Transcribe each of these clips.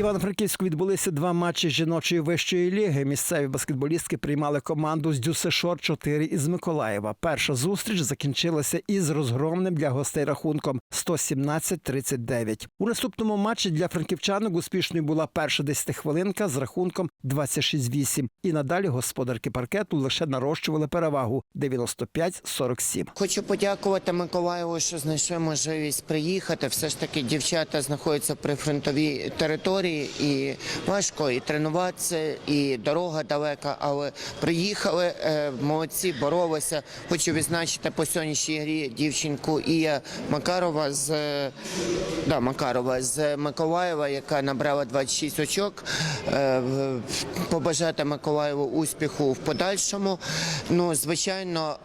Івано-Франківську відбулися два матчі жіночої вищої ліги. Місцеві баскетболістки приймали команду з Дюсешор 4 із Миколаєва. Перша зустріч закінчилася із розгромним для гостей рахунком 117-39. У наступному матчі для франківчанок успішною була перша десятихвилинка з рахунком 26-8. І надалі господарки паркету лише нарощували перевагу 95-47. Хочу подякувати Миколаєву, що знайшли можливість приїхати. Все ж таки дівчата знаходяться при фронтовій території і важко і тренуватися, і дорога далека. Але приїхали е, молодці, боролися. Хочу відзначити по сьогоднішній грі дівчинку Ія Макарова з е, да, Макарова з Миколаєва, яка набрала 26 очок. Е, Побажати Миколаєву успіху в подальшому. Ну, звичайно,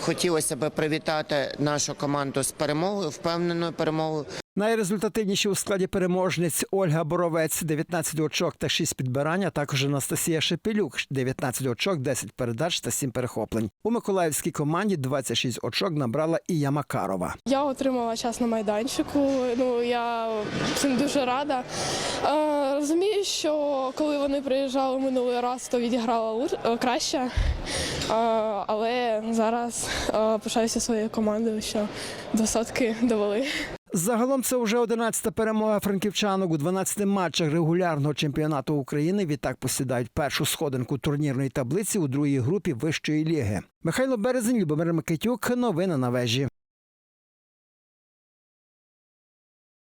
хотілося б привітати нашу команду з перемогою, впевненою перемогою. Найрезультативніші у складі переможниць Ольга Боровець 19 очок та 6 підбирань, а також Анастасія Шепелюк 19 очок, 10 передач та 7 перехоплень. У миколаївській команді 26 очок набрала Ія Макарова. Я отримала час на майданчику. Ну я цим дуже рада. Е, розумію, що коли вони приїжджали минулий раз, то відіграла е, краще. Е, але зараз е, пишаюся своєю командою, що до сотки довели. Загалом це вже 11-та перемога франківчанок у 12 матчах регулярного чемпіонату України. Відтак посідають першу сходинку турнірної таблиці у другій групі вищої ліги. Михайло Березень, Любомир Микитюк. Новини на вежі.